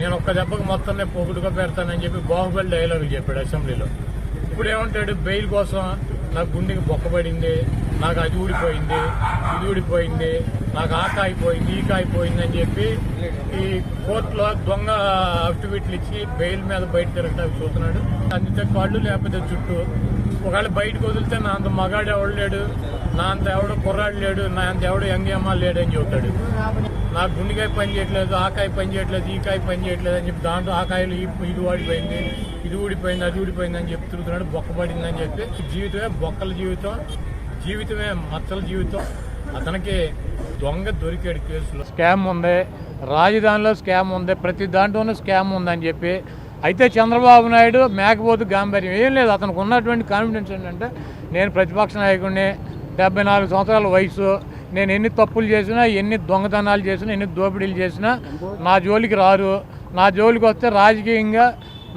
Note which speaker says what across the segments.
Speaker 1: నేను ఒక్క దెబ్బకు మొత్తం నేను పొగుడుగా పెడతానని చెప్పి బాహుబలి డైలాగ్ చెప్పాడు అసెంబ్లీలో. ఇప్పుడు ఏమంటాడు? బెయిల్ కోసం నాకు గుండెకి బొక్కబడింది నాకు అది ఊడిపోయింది ఇది ఊడిపోయింది నాకు ఆ కాయిపోయింది ఈ కాయిపోయింది అని చెప్పి ఈ కోర్టులో దొంగ అఫిడవిట్లు ఇచ్చి బెయిల్ మీద బయట తిరగటానికి చూస్తున్నాడు. అందితే కాళ్ళు లేకపోతే చుట్టూ ఒకవేళ బయటకు వదిలితే నా అంత మగాడు ఎవడు లేడు నా అంత ఎవడు కుర్రాడు లేడు నా అంత ఎవడు యంగమ్మ లేడు అని చెబుతాడు. నాకు గుండెకాయ పని చేయట్లేదు ఆ కాయ పని చేయట్లేదు ఈ కాయ పని చేయట్లేదు అని చెప్పి దాంట్లో ఆకాయలు ఇది వాడిపోయింది ఇది ఊడిపోయింది అది ఊడిపోయింది అని చెప్పి తిరుగుతున్నాడు బొక్కబడింది అని చెప్పి జీవితమే బొక్కల జీవితం జీవితమే మచ్చల జీవితం. అతనికి దొంగ దొరికాడు కేసులో. స్కామ్ ఉంది రాజధానిలో స్కామ్ ఉంది ప్రతి దాంట్లోనూ స్కామ్ ఉందని చెప్పి. అయితే చంద్రబాబు నాయుడు మేకపోతు గాంభీర్యం. ఏం లేదు అతనికి ఉన్నటువంటి కాన్ఫిడెన్స్ ఏంటంటే నేను ప్రతిపక్ష నాయకుడిని డెబ్బై నాలుగు సంవత్సరాల వయసు నేను ఎన్ని తప్పులు చేసినా ఎన్ని దొంగతనాలు చేసినా ఎన్ని దోపిడీలు చేసినా నా జోలికి రారు. నా జోలికి వస్తే రాజకీయంగా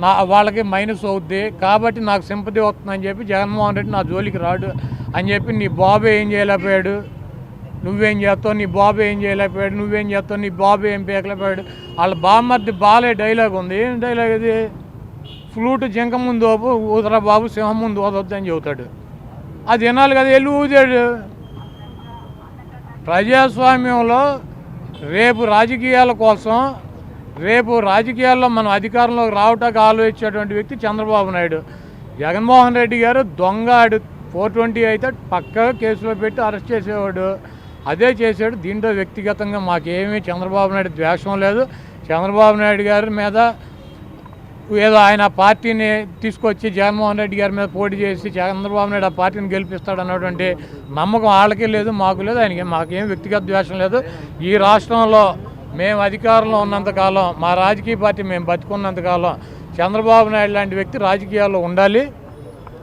Speaker 1: నా వాళ్ళకి మైనస్ అవుద్ది. కాబట్టి నాకు సింపతి వస్తుందని చెప్పి జగన్మోహన్ రెడ్డి నా జోలికి రాడు అని చెప్పి నీ బాబు ఏం చేయలేకపోయాడు? నువ్వేం చేస్తావు? నీ బాబు ఏం చేయలేకపోయాడు? నువ్వేం చేస్తావు? నీ బాబు ఏం పేకలేకపోయాడు? వాళ్ళ బామ్మర్ది బాలే డైలాగ్ ఉంది. ఏం డైలాగ్ ఇది? ఫ్లూట్ జింక ముందు ఓపు ఊదరా బాబు సింహం ముందు ఓదొద్దు అని చెబుతాడు. అది వినాలి కదా వెళ్ళి ఊదాడు. ప్రజాస్వామ్యంలో రేపు రాజకీయాల కోసం రేపు రాజకీయాల్లో మనం అధికారంలోకి రావటానికి ఆలోచించేటువంటి వ్యక్తి చంద్రబాబు నాయుడు. జగన్మోహన్ రెడ్డి గారు దొంగ ఆడు ఫోర్ ట్వంటీ అయితే పక్కగా కేసులో పెట్టి అరెస్ట్ చేసేవాడు. అదే చేశాడు. దీంట్లో వ్యక్తిగతంగా మాకేమీ చంద్రబాబు నాయుడు ద్వేషం లేదు. చంద్రబాబు నాయుడు గారి మీద ఏదో ఆయన పార్టీని తీసుకొచ్చి జగన్మోహన్ రెడ్డి గారి మీద పోటీ చేసి చంద్రబాబు నాయుడు ఆ పార్టీని గెలిపిస్తాడు అన్నటువంటి నమ్మకం వాళ్ళకి లేదు మాకు లేదు ఆయనకి మాకేం వ్యక్తిగత ద్వేషం లేదు. ఈ రాష్ట్రంలో మేము అధికారంలో ఉన్నంతకాలం మా రాజకీయ పార్టీ మేము బతుకున్నంతకాలం చంద్రబాబు నాయుడు లాంటి వ్యక్తి రాజకీయాల్లో ఉండాలి.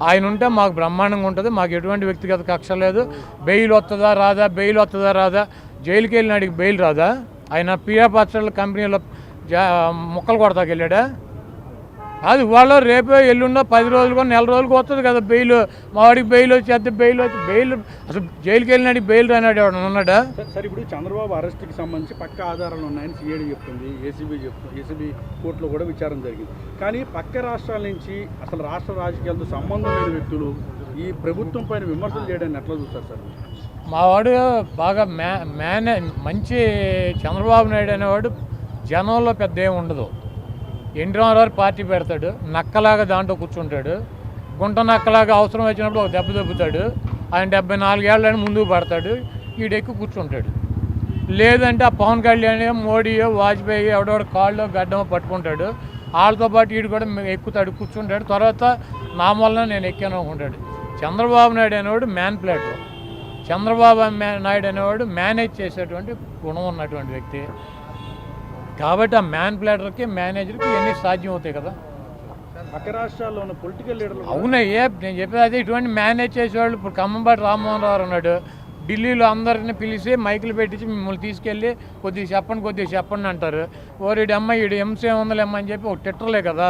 Speaker 1: ఆయన ఉంటే మాకు బ్రహ్మాండంగా ఉంటుంది మాకు ఎటువంటి వ్యక్తిగత కక్ష లేదు. బెయిల్ వస్తుందా రాదా? బెయిల్ వస్తుందా రాదా? జైలుకి వెళ్ళినాడికి బెయిల్ రాదా? ఆయన పియా పాత్రల కంపెనీలో జా ముక్కలు కొడతాకెళ్ళాడా? అది వాళ్ళు రేపే ఎల్లుండో పది రోజులుగా నెల రోజులకు వస్తుంది కదా బెయిల్. మా వాడికి బెయిల్ వచ్చేస్తే బెయిల్ వచ్చి బెయిల్ అసలు జైలుకి వెళ్ళినాడు బెయిల్ రానాడు ఎవడు ఉన్నాడా?
Speaker 2: సార్ ఇప్పుడు చంద్రబాబు అరెస్ట్కి సంబంధించి పక్క ఆధారాలు ఉన్నాయని సిఐడి చెప్తుంది ఏసీబీ చెప్తుంది ఏసీబీ కోర్టులో కూడా విచారణ జరిగింది. కానీ పక్క రాష్ట్రాల నుంచి అసలు రాష్ట్ర రాజకీయాలతో సంబంధం లేని వ్యక్తులు ఈ ప్రభుత్వం పైన విమర్శలు చేయడాన్ని ఎట్లా చూస్తారు సార్?
Speaker 1: మా వాడు బాగా మ్యా మేనే మంచి చంద్రబాబు నాయుడు అనేవాడు జనంలో పెద్ద ఏమి ఉండదు. ఎన్టీ రామారావు పార్టీ పెడతాడు నక్కలాగా దాంట్లో కూర్చుంటాడు. గుంట నక్కలాగా అవసరం వచ్చినప్పుడు ఒక దెబ్బ దెబ్బతాడు ఆయన డెబ్బై నాలుగేళ్ళని ముందుకు పడతాడు. ఈడెక్కి కూర్చుంటాడు. లేదంటే ఆ పవన్ కళ్యాణ్ మోడీయో వాజ్పేయి ఎవడెవడ కాళ్ళు గడ్డమో పట్టుకుంటాడు. వాళ్ళతో పాటు వీడు కూడా ఎక్కుతాడు కూర్చుంటాడు. తర్వాత నా వల్ల నేను ఎక్కాను అనుకుంటాడు. చంద్రబాబు నాయుడు అనేవాడు మ్యాన్ ప్లేటర్ చంద్రబాబు నాయుడు అనేవాడు మేనేజ్ చేసేటువంటి గుణం ఉన్నటువంటి వ్యక్తి. కాబట్టి ఆ మ్యాన్ ప్లేటర్కి మేనేజర్కి ఇవన్నీ సాధ్యం అవుతాయి కదా.
Speaker 2: పక్క రాష్ట్రాల్లో ఉన్న పొలిటికల్ లీడర్లు
Speaker 1: అవునయ్యే నేను చెప్పేది అదే ఇటువంటి మేనేజ్ చేసేవాళ్ళు ఇప్పుడు ఖమ్మంపాటి రామ్మోహన్ రావు ఉన్నాడు. ఢిల్లీలో అందరిని పిలిచి మైకులు పెట్టించి మిమ్మల్ని తీసుకెళ్ళి కొద్దిగా చెప్పండి కొద్దిగా చెప్పండి అంటారు. ఓరిడి అమ్మ ఈడు ఎంసీ వందలేమ్మ అని చెప్పి ఒక తిట్టలే కదా.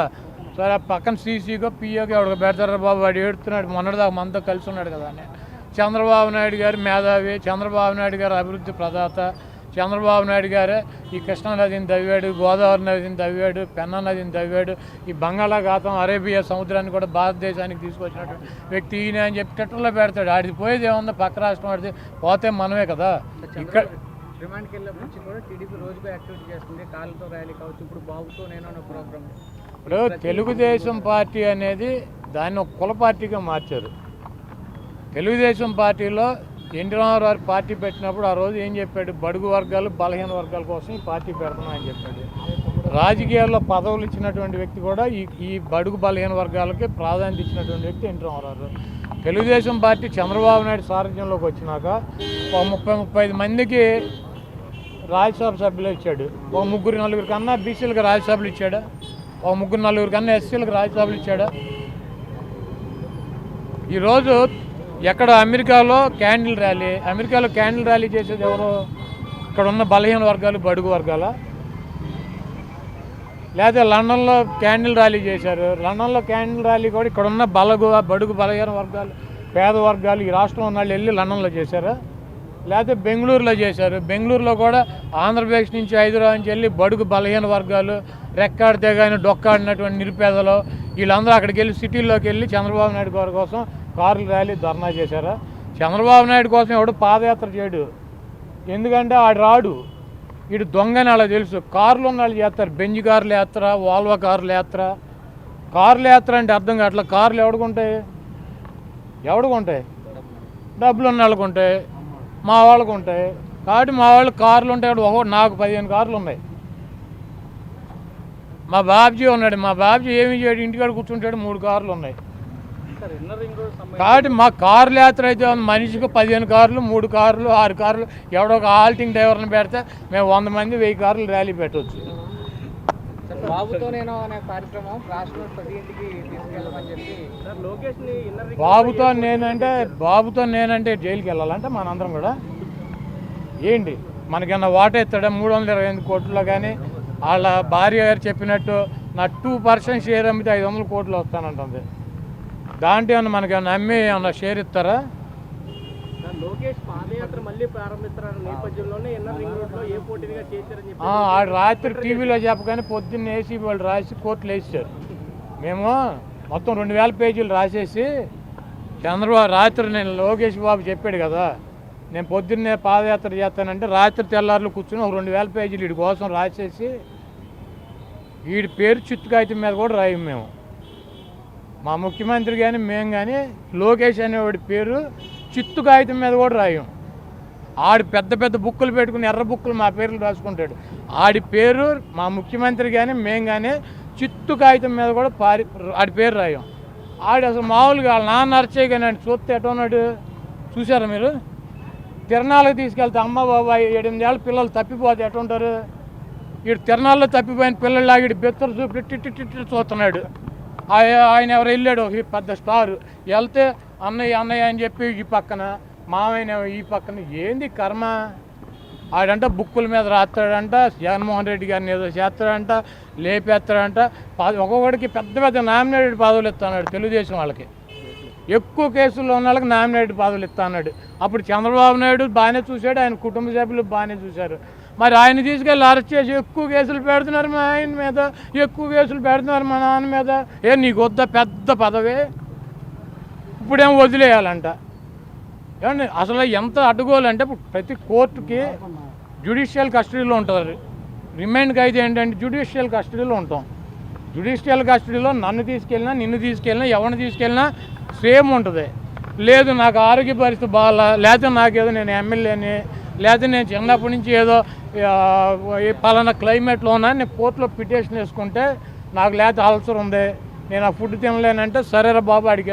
Speaker 1: సరే ఆ పక్కన సీసీగో పిఓకి ఎవరికి పెడతారా బాబు వాడు ఏడుతున్నాడు మొన్నటిదాకా మనతో కలిసి ఉన్నాడు కదా అని. చంద్రబాబు నాయుడు గారు మేధావి చంద్రబాబు నాయుడు గారు అభివృద్ధి ప్రదాత చంద్రబాబు నాయుడు గారే ఈ కృష్ణా నదిని తవ్వాడు గోదావరి నదిని తవ్వాడు పెన్నా నదిని తవ్వాడు ఈ బంగాళాఖాతం అరేబియా సముద్రాన్ని కూడా భారతదేశానికి తీసుకొచ్చినటువంటి వ్యక్తి ఈయన అని చెప్పి ట్విట్టర్లో పెడతాడు. ఆడిది పోయేది ఏమన్నా పక్క రాష్ట్రం ఆడిది. పోతే మనమే కదా. ఇక్కడ
Speaker 3: రిమాండ్కి వెళ్ళినప్పటి నుంచి కూడా టీడీపీ రోజుగా యాక్టివిటీ చేస్తుంది. కాళ్ళతో ర్యాలీ కావచ్చు. ఇప్పుడు బాబుతో నేను అన్న ప్రోగ్రామ్.
Speaker 1: ఇప్పుడు తెలుగుదేశం పార్టీ అనేది దాన్ని ఒక కుల పార్టీగా మార్చారు. తెలుగుదేశం పార్టీలో ఎన్టీ రామారావు పార్టీ పెట్టినప్పుడు ఆ రోజు ఏం చెప్పాడు? బడుగు వర్గాలు బలహీన వర్గాల కోసం ఈ పార్టీ పెడుతున్నామని చెప్పాడు. రాజకీయాల్లో పదవులు ఇచ్చినటువంటి వ్యక్తి కూడా ఈ ఈ బడుగు బలహీన వర్గాలకి ప్రాధాన్యత ఇచ్చినటువంటి వ్యక్తి ఎన్టీ రామారావు తెలుగుదేశం పార్టీ చంద్రబాబు నాయుడు సారథ్యంలోకి వచ్చినాక ఒక ముప్పై ముప్పై ఐదు మందికి రాజ్యసభ సభ్యులు ఇచ్చాడు. ఒక ముగ్గురు నలుగురు కన్నా బీసీలకు రాజ్యసభలు ఇచ్చాడా? ఒక ముగ్గురు నలుగురు కన్నా ఎస్సీలకు రాజ్యసభలు ఇచ్చాడా? ఈరోజు ఎక్కడ అమెరికాలో క్యాండిల్ ర్యాలీ అమెరికాలో క్యాండిల్ ర్యాలీ చేసేది ఎవరు? ఇక్కడ ఉన్న బలహీన వర్గాలు బడుగు వర్గాల? లేదా లండన్లో క్యాండిల్ ర్యాలీ చేశారు. లండన్లో క్యాండిల్ ర్యాలీ కూడా ఇక్కడ ఉన్న బలగు బడుగు బలహీన వర్గాలు పేద వర్గాలు ఈ రాష్ట్రం ఉన్న వాళ్ళు వెళ్ళి లండన్లో చేశారు? లేకపోతే బెంగళూరులో చేశారు. బెంగళూరులో కూడా ఆంధ్రప్రదేశ్ నుంచి హైదరాబాద్ నుంచి వెళ్ళి బడుగు బలహీన వర్గాలు రెక్కాడితే కానీ డొక్కాడినటువంటి నిరుపేదలు వీళ్ళందరూ అక్కడికి వెళ్ళి సిటీల్లోకి వెళ్ళి చంద్రబాబు నాయుడు గారి కోసం కార్లు ర్యాలీ ధర్నా చేశారా? చంద్రబాబు నాయుడు కోసం ఎవడు పాదయాత్ర చేయడు. ఎందుకంటే ఆడు రాడు. ఇటు దొంగని అలా తెలుసు. కార్లు ఉన్న వాళ్ళు చేస్తారు. బెంజ్ కార్లు యాత్ర వాల్వా కార్లు యాత్ర కార్లు యాత్ర అంటే అర్థం కావట్లే. కార్లు ఎవడుకుంటాయి ఎవడుకుంటాయి డబ్బులు ఉన్న వాళ్ళకు ఉంటాయి. మా వాళ్ళకు ఉంటాయి. కాబట్టి మా వాళ్ళు కార్లు ఉంటాయి ఒక నాకు పదిహేను కార్లు ఉన్నాయి. మా బాబ్జీ ఉన్నాడు. మా బాబ్జీ ఏమి చేయడు? ఇంటికాడ కూర్చుంటాడు. మూడు కార్లు ఉన్నాయి. కాబట్టి మా కార్లు యాత్ర అయితే ఉంది. మనిషికి పదిహేను కార్లు మూడు కార్లు ఆరు కార్లు ఎవడో ఒక ఆల్టింగ్ డ్రైవర్ని పెడితే మేము వంద మంది వెయ్యి కార్లు ర్యాలీ పెట్టవచ్చు
Speaker 3: బాబుతో నేను అనే కార్యక్రమం రాష్ట్రంలో ప్రతి ఇంటికి తీసుకెళ్ళమని చెప్పి
Speaker 2: సార్ లోకేష్ని ఇన్నర్ రింగ్
Speaker 1: బాబుతో నేనంటే బాబుతో నేనంటే జైలుకి వెళ్ళాలంటే మనందరం కూడా. ఏంటి? మనకన్నా వాటా ఇస్తాడా? మూడు వందల ఇరవై ఎనిమిది కోట్లలో కానీ వాళ్ళ భార్య గారు చెప్పినట్టు నా టూ పర్సెంట్ షేర్ అమ్మితే ఐదు వందల కోట్లు వస్తానంటుంది. దాంట్లో ఏమన్నా మనకి ఏమన్నా అమ్మి ఏమన్నా షేర్ ఇస్తారా?
Speaker 2: లోకేష్ పాదయాత్ర మళ్ళీ ప్రారంభిస్తున్న నేపథ్యంలోనే ఇన్నర్ రింగ్ రోడ్లో ఏ పోటీగా చేశారని చెప్పి
Speaker 1: ఆ, ఆ రాత్రి టీవీలో చెప్పగానే పొద్దున్న ఏసీ వాళ్ళు రాసి కోర్టులు వేసారు మేము మొత్తం రెండు వేల పేజీలు రాసేసి చంద్రబాబు రాత్రి నేను లోకేష్ బాబు చెప్పాడు కదా నేను పొద్దున్నే పాదయాత్ర చేస్తానంటే రాత్రి తెల్లారులు కూర్చుని ఒక రెండు వేల పేజీలు వీడి కోసం రాసేసి వీడి పేరు చిత్తు కాగితం మీద కూడా రాయం మేము. మా ముఖ్యమంత్రి కానీ మేము కానీ లోకేష్ అనేవాడి పేరు చిత్తు కాగితం మీద కూడా రాయం. ఆడి పెద్ద పెద్ద బుక్కులు పెట్టుకుని ఎర్ర బుక్కులు మా పేర్లు రాసుకుంటాడు. ఆడి పేరు మా ముఖ్యమంత్రి కానీ మేము కానీ చిత్తు కాగితం మీద కూడా పారి ఆడి పేరు రాయం. ఆడు అసలు మామూలుగా వాళ్ళ నాన్న అరచే కానీ ఆయన చూస్తే ఎటున్నాడు చూసారా మీరు? తిరణాలకు తీసుకెళ్తే అమ్మ బాబా ఎనిమిది ఏళ్ళ పిల్లలు తప్పిపోతే ఎటుంటారు వీడు తిరణాల్లో తప్పిపోయిన పిల్లల్లాగా వీడు బెత్తరు చూపి టిట్టి టిట్టి చూస్తున్నాడు. ఆయన ఎవరు వెళ్ళాడు ఒక పెద్ద స్టార్. వెళ్తే అన్నయ్య అన్నయ్య అని చెప్పి ఈ పక్కన మామయ్య ఈ పక్కన ఏంది కర్మ? ఆడంట బుక్కుల మీద రాస్తాడంట జగన్మోహన్ రెడ్డి గారిని ఏదో చేస్తాడంట లేపేస్తాడంట. ఒక్కొక్కడికి పెద్ద పెద్ద నామినేటెడ్ పదవులు ఇస్తాడు తెలుగుదేశం వాళ్ళకి. ఎక్కువ కేసుల్లో ఉన్న వాళ్ళకి నామినేటెడ్ పదవులు ఇస్తాడు అప్పుడు చంద్రబాబు నాయుడు బాగానే చూశాడు ఆయన కుటుంబ సభ్యులు బాగానే చూశారు. మరి ఆయన తీసుకెళ్ళి అరెస్ట్ చేసి ఎక్కువ కేసులు పెడుతున్నారు మా ఆయన మీద ఎక్కువ కేసులు పెడుతున్నారు మా నాన్న మీద. ఏ నీకు వద్ద పెద్ద పదవి? ఇప్పుడేం వదిలేయాలంట. ఏమండి అసలు ఎంత అడ్డుకోవాలంటే ఇప్పుడు ప్రతి కోర్టుకి జ్యుడిషియల్ కస్టడీలో ఉంటారు రిమైండ్కి అయితే ఏంటంటే జ్యుడిషియల్ కస్టడీలో ఉంటాం. జ్యుడిషియల్ కస్టడీలో నన్ను తీసుకెళ్ళినా నిన్ను తీసుకెళ్ళినా ఎవరిని తీసుకెళ్ళినా సేమ్ ఉంటుంది. లేదు నాకు ఆరోగ్య పరిస్థితి బాగా లేకపోతే నాకేదో నేను ఎమ్మెల్యేని లేదా నేను చిన్నప్పటి నుంచి ఏదో ఈ పలానా క్లైమేట్లో ఉన్నా నేను కోర్టులో పిటిషన్ వేసుకుంటే నాకు లేకపోతే అల్సర్ ఉంది. నేను ఆ ఫుడ్ తినలేనంటే సరేరా బాబు అడిగేది